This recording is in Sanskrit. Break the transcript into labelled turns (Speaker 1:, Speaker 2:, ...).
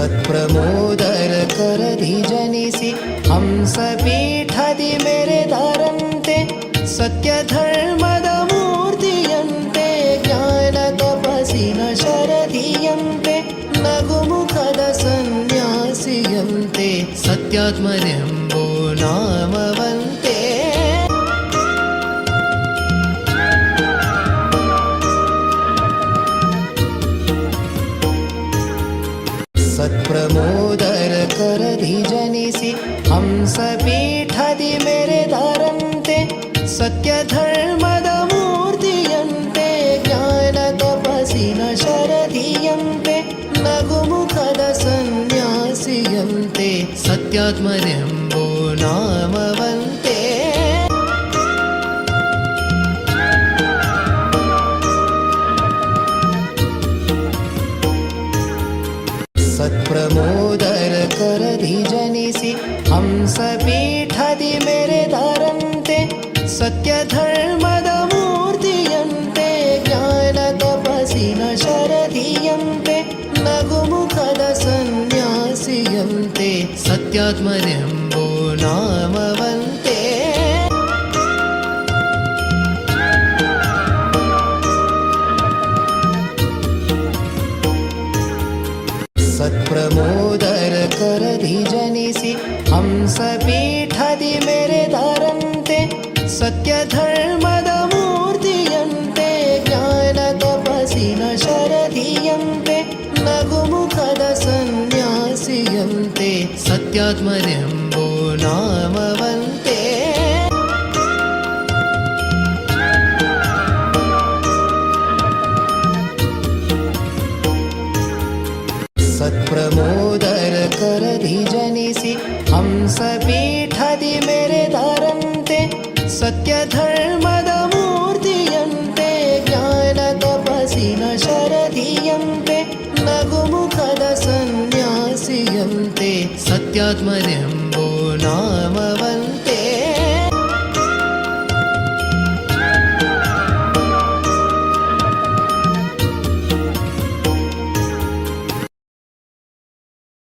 Speaker 1: सत्प्रमोदर करधि जनिसि हंसपीठदि मेरे धरन्ते सत्यधर्मदमूर्ति यन्ते ज्ञानतपसि न शरधीयन्ते नगुमुखद सन्न्यासियन्ते सत्यात्मनिम्बो नाम सत्प्रमोदर करधि जनिसि हंसपीठदि मेरे धरन्ते सत्यधर्मदमूर्ति यन्ते ज्ञानतपसि न शरदीयन्ते लघुमुखद सन्न्यासियन्ते सत्यात्मनिम्बो नाम सत्प्रमोदर करधि जनिसि हंसपीठदि मेरे धरन्ते सत्यधर्मदमूर्ति यन्ते ज्ञानतपसि न शरधीयन्ते लघुमुखदसन्न्यासीयन्ते सत्यात्मरिम्बो नाम प्रमोदर करदि जनिसि। हंसपीठदि मेरे धरन्ते धारन्ते सत्यधर्मद मूर्तियन्ते ज्ञान न शरदीयन्ते लघुमुखद सन्न्यासियन्ते सत्यात्मरे सत्प्रमोदर सत्प्रमोदरी जनिसि हंसपीठदि मेरे मेरितरन्ते सत्यधर्मदमूर्तियन्ते ज्ञानतपसि न शरदीयन्ते लघुमुखदसन्न्यासीयन्ते सत्यात्मरे नाम